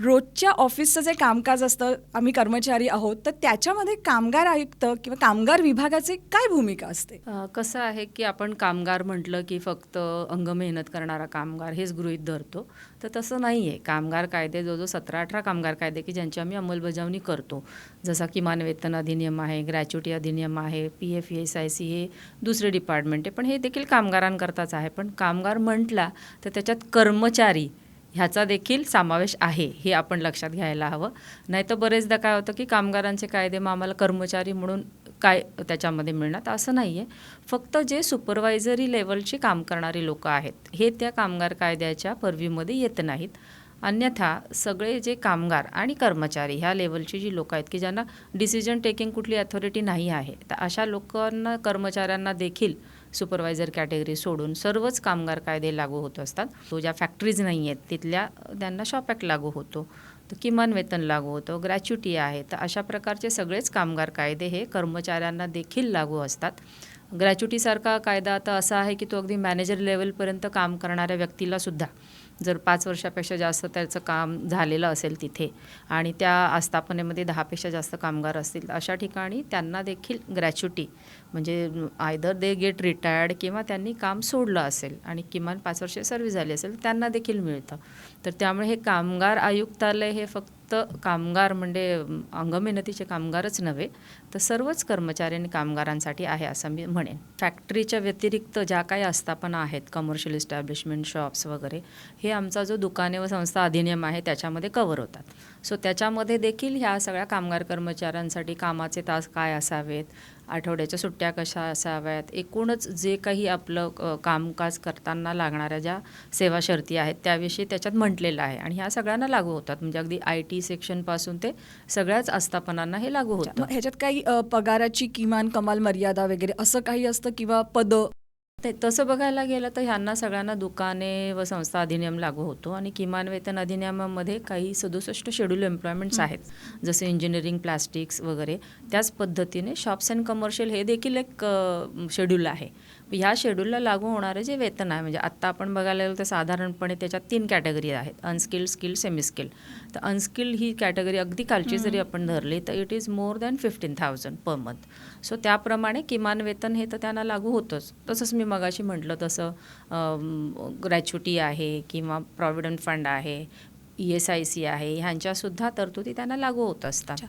रोजच्या ऑफिसचं जे कामकाज असतं आम्ही कर्मचारी आहोत तर त्याच्यामध्ये कामगार आयुक्त किंवा कामगार विभागाची काय भूमिका असते? कसं आहे की आपण कामगार म्हटलं की फक्त अंग मेहनत करणारा कामगार हेच गृहीत धरतो. तर तसं नाही आहे कामगार कायदे जो जो सतरा अठरा कामगार कायदे की ज्यांची आम्ही अंमलबजावणी करतो. जसा किमान वेतन अधिनियम आहे ग्रॅच्युटी अधिनियम आहे P F S I C हे दुसरे डिपार्टमेंट आहे. पण हे देखील कामगारांकरताच आहे. पण कामगार म्हटला तर त्याच्यात कर्मचारी ह्याचा देखील समावेश आहे हे आपण लक्षात घ्यायला हवं. नाही तर बरेचदा काय होतं की कामगारांचे कायदे मग आम्हाला कर्मचारी म्हणून काय त्याच्यामध्ये मिळणार? असं नाही आहे फक्त जे सुपरवायझरी लेवलची काम करणारी लोकं आहेत हे त्या कामगार कायद्याच्या परवीमध्ये येत नाहीत. अन्यथा सगळे जे कामगार आणि कर्मचारी ह्या लेवलची जी लोकं आहेत की ज्यांना डिसिजन टेकिंग कुठली अथॉरिटी नाही आहे तर अशा लोकांना कर्मचाऱ्यांना देखील सुपरवायझर कॅटेगरी सोडून सर्वच कामगार कायदे लागू होत असतात. तो ज्या फॅक्टरीज नाही आहेत तिथल्या त्यांना शॉप ॲक्ट लागू होतो. तर किमान वेतन लागू होतं ग्रॅच्युटी आहे. तर अशा प्रकारचे सगळेच कामगार कायदे हे कर्मचाऱ्यांना देखील लागू असतात. ग्रॅच्युटीसारखा कायदा आता असा आहे की तो अगदी मॅनेजर लेवलपर्यंत काम करणाऱ्या व्यक्तीला सुद्धा जर पाच वर्षापेक्षा जास्त त्याचं काम झालेलं असेल तिथे आणि त्या आस्थापनेमध्ये दहापेक्षा जास्त कामगार असतील अशा ठिकाणी त्यांना देखील ग्रॅच्युटी म्हणजे आयदर दे गेट रिटायर्ड किंवा त्यांनी काम सोडलं असेल आणि किमान पाच वर्ष सर्व्हिस झाली असेल त्यांना देखील मिळतं. तर त्यामुळे हे कामगार आयुक्तालय हे फक्त फक्त कामगार म्हणजे अंगमेहनतीचे कामगारच नव्हे तर सर्वच कर्मचारी आणि कामगारांसाठी आहे असं मी म्हणेन. फॅक्टरीच्या व्यतिरिक्त ज्या काही आस्थापना आहेत कमर्शियल इस्टॅब्लिशमेंट शॉप्स वगैरे हे आमचा जो दुकाने व संस्था अधिनियम आहे त्याच्यामध्ये कवर होतात. सो त्याच्यामध्ये देखील ह्या सगळ्या कामगार कर्मचाऱ्यांसाठी कामाचे तास काय असावेत? आठवड्याच्या सुट्ट्या कशा असाव्यात? एकूणच जे काही आपलं कामकाज करताना लागणाऱ्या ज्या सेवा शर्ती आहेत त्याविषयी त्याच्यात म्हटलेलं आहे. आणि ह्या सगळ्यांना लागू होतात. म्हणजे अगदी आय टी सेक्शनपासून ते सगळ्याच आस्थापनांना हे लागू होतं मग ह्याच्यात काही पगाराची किमान कमाल मर्यादा वगैरे असं काही असतं? किंवा पद? ते तसं बघायला गेलं तर ह्यांना सगळ्यांना दुकाने व संस्था अधिनियम लागू होतो आणि किमान वेतन अधिनियमामध्ये काही सदुसष्ट शेड्यूल एम्प्लॉयमेंट्स आहेत. जसे इंजिनिअरिंग प्लास्टिक्स वगैरे. त्याच पद्धतीने शॉप्स अँड कमर्शियल हे देखील एक शेड्यूल आहे. ह्या शेड्यूलला लागू होणारे जे वेतन आहे म्हणजे आत्ता आपण बघायला गेलं तर साधारणपणे त्याच्यात तीन कॅटेगरी आहेत. अनस्किल्ड स्किल सेमी स्किल तर अनस्किल्ड ही कॅटेगरी अगदी खालची जरी आपण धरली तर it is more than fifteen thousand per month so त्याप्रमाणे किमान वेतन हे तर त्यांना लागू होतंच. तसंच मी मगाशी म्हटलं तसं ग्रॅच्युटी आहे किंवा प्रॉव्हिडंट फंड आहे ई एस आय सी आहे ह्यांच्यासुद्धा तरतुदी त्यांना लागू होत असतात.